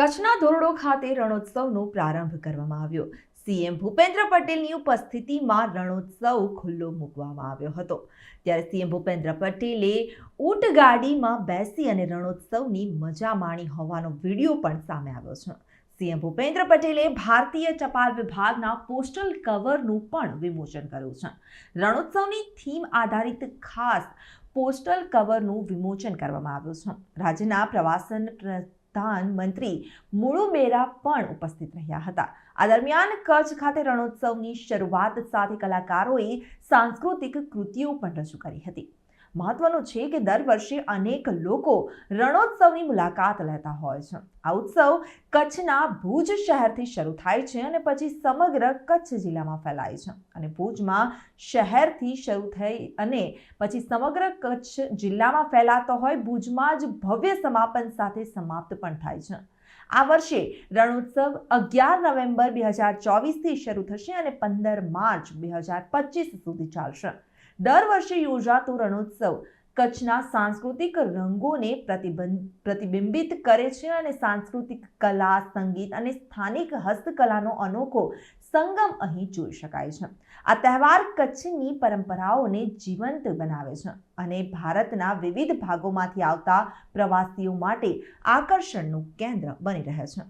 કચ્છના ધોરડો ખાતે રણોત્સવનો પ્રારંભ કરવામાં આવ્યો. સીએમ ભૂપેન્દ્ર પટેલની ઉપસ્થિતિમાં રણોત્સવ ખુલ્લો મૂકવામાં આવ્યો હતો. ત્યારે સીએમ ભૂપેન્દ્ર પટેલે ઊંટ ગાડીમાં બેસી અને રણોત્સવની મજા માણી હોવાનો વીડિયો પણ સામે આવ્યો છે. સીએમ ભૂપેન્દ્ર પટેલે ભારતીય ટપાલ વિભાગના પોસ્ટલ કવરનું પણ વિમોચન કર્યું છે. રણોત્સવની થીમ આધારિત ખાસ પોસ્ટલ કવરનું વિમોચન કરવામાં આવ્યું છે. રાજ્યના પ્રવાસન પ્રધાન મંત્રી મુળુ બેરા પણ ઉપસ્થિત રહ્યા હતા. આ દરમિયાન કચ્છ ખાતે રણોત્સવની શરૂઆત સાથે કલાકારોએ સાંસ્કૃતિક કૃતિઓ પણ રજૂ કરી હતી. મહત્વનું છે કે દર વર્ષે અનેક લોકો રણોત્સવની મુલાકાત લેતા હોય છે. આ ઉત્સવ કચ્છના ભુજ શહેરથી શરૂ થાય છે અને પછી સમગ્ર કચ્છ જિલ્લામાં ફેલાય છે. અને ભુજમાં શહેરથી શરૂ થઈ અને પછી સમગ્ર કચ્છ જિલ્લામાં ફેલાતો હોય, ભુજમાં જ ભવ્ય સમાપન સાથે સમાપ્ત પણ થાય છે. આ વર્ષે રણોત્સવ અગિયાર નવેમ્બર બે હજાર ચોવીસથી શરૂ થશે અને પંદર માર્ચ બે હજાર પચીસ સુધી ચાલશે. દર વર્ષે યોજાતો રણોત્સવ કચ્છના સાંસ્કૃતિક રંગોને પ્રતિબિંબિત કરે છે અને સાંસ્કૃતિક કલા, સંગીત અને સ્થાનિક હસ્તકલાનો અનોખો સંગમ અહીં જોઈ શકાય છે. આ તહેવાર કચ્છની પરંપરાઓને જીવંત બનાવે છે અને ભારતના વિવિધ ભાગોમાંથી આવતા પ્રવાસીઓ માટે આકર્ષણનું કેન્દ્ર બની રહે છે.